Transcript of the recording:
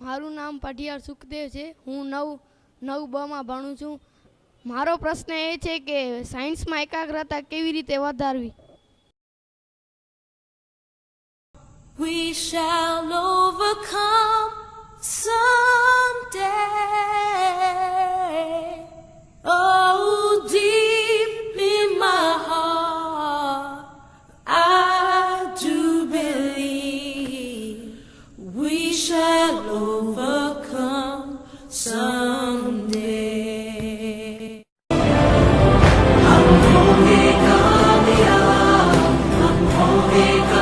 મારું નામ પઢિયાર સુખદેવ છે. હું નવ નવ બમાં ભણું છું. મારો પ્રશ્ન એ છે કે સાયન્સમાં એકાગ્રતા કેવી રીતે વધારવી? We shall overcome we shall overcome someday. I'm holding